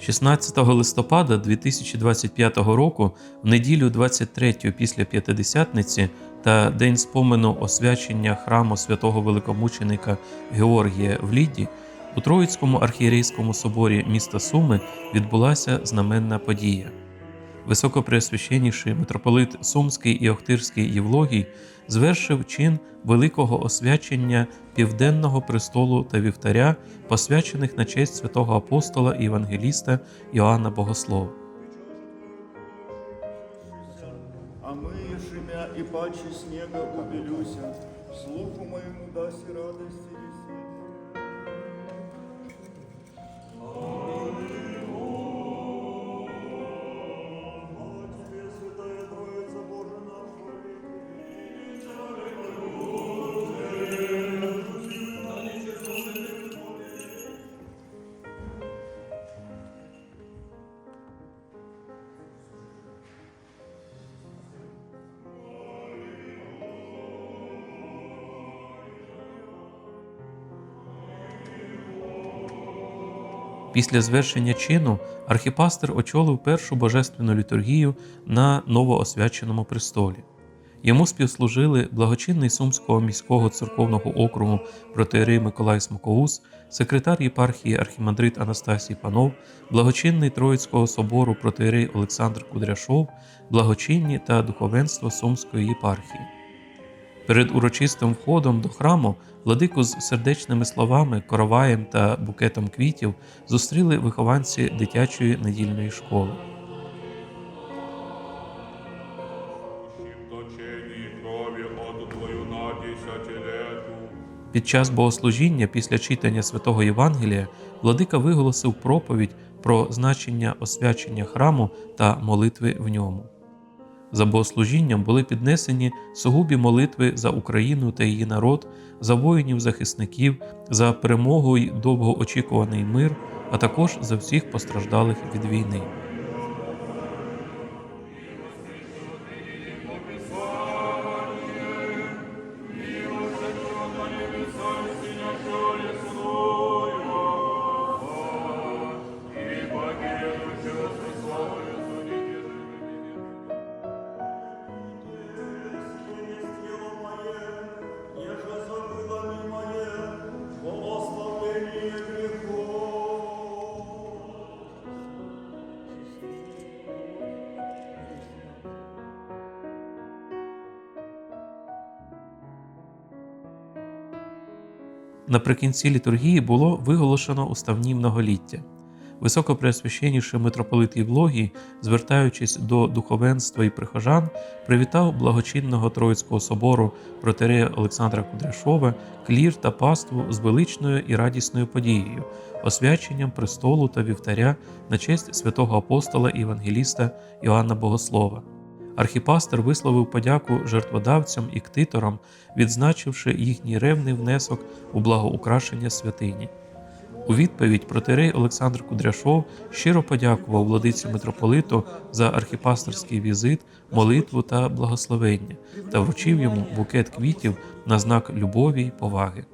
16 листопада 2025 року, в неділю 23 після П'ятидесятниці та день спомену освячення храму святого великомученика Георгія в Ліді, у Троїцькому архієрейському соборі міста Суми відбулася знаменна подія. Високопреосвященніший митрополит Сумський і Охтирський Євлогій звершив чин великого освячення південного престолу та вівтаря, посвячених на честь святого апостола і євангеліста Іоанна Богослова. А мы, шумя и паче снега убелюся, слуху моему даси радости веселья. Після звершення чину архіпастер очолив першу божественну літургію на новоосвяченому престолі. Йому співслужили благочинний Сумського міського церковного округу протеерей Миколай Смокоус, секретар єпархії архімандрит Анастасій Панов, благочинний Троїцького собору протеерей Олександр Кудряшов, благочинні та духовенство Сумської єпархії. Перед урочистим входом до храму владику з сердечними словами, короваєм та букетом квітів зустріли вихованці дитячої недільної школи. Під час богослужіння після читання святого Євангелія владика виголосив проповідь про значення освячення храму та молитви в ньому. За богослужінням були піднесені сугубі молитви за Україну та її народ, за воїнів-захисників, за перемогу й довгоочікуваний мир, а також за всіх постраждалих від війни. Наприкінці літургії було виголошено уставні многоліття. Високопреосвященніший митрополит Євлогій, звертаючись до духовенства і прихожан, привітав благочинного Троїцького собору протерея Олександра Кудряшова, клір та паству з величною і радісною подією, освяченням престолу та вівтаря на честь святого апостола і євангеліста Іоанна Богослова. Архіпастер висловив подяку жертводавцям і ктиторам, відзначивши їхній ревний внесок у благоукрашення святині. У відповідь протерей Олександр Кудряшов щиро подякував владиці митрополиту за архіпастерський візит, молитву та благословення та вручив йому букет квітів на знак любові й поваги.